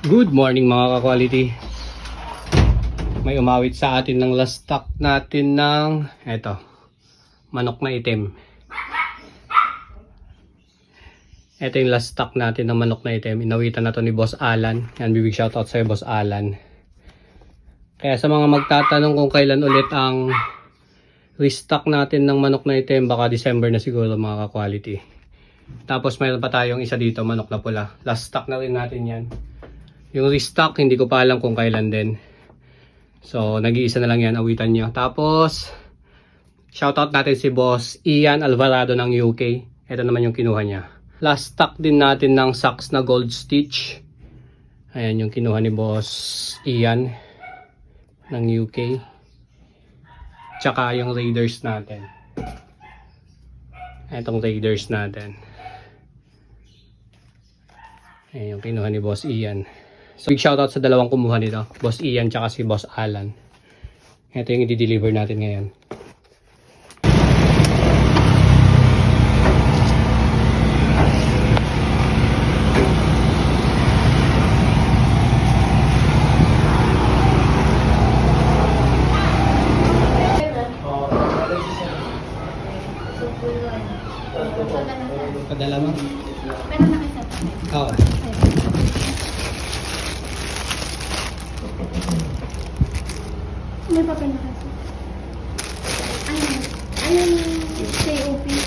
Good morning mga ka-quality. May umawit sa atin ng last stock natin ng eto, manok na itim. Ito yung last stock natin ng manok na itim. Inawitan na to ni Boss Alan. Yan, bibig shoutout sa'yo Boss Alan. Kaya sa mga magtatanong kung kailan ulit ang restock natin ng manok na itim, baka December na siguro mga ka-quality. Tapos mayroon pa tayong isa dito, manok na pula. Last stock na rin natin yan. Yung restock, hindi ko pa alam kung kailan din. So, nag-iisa na lang yan, awitan nyo. Tapos, shoutout natin si Boss Ian Alvarado ng UK. Ito naman yung kinuha niya. Last stock din natin ng socks na gold stitch. Ayan yung kinuha ni Boss Ian ng UK. Tsaka yung Raiders natin. Itong Raiders natin. Ayan yung kinuha ni Boss Ian. So, big shoutout sa dalawang kumuha nito. Boss Ian tsaka si Boss Alan. Ito yung i-deliver natin ngayon. Padala mo? Pero nakisa pa. Oo. May papel na kasi. Ayun. Ayun yung COP.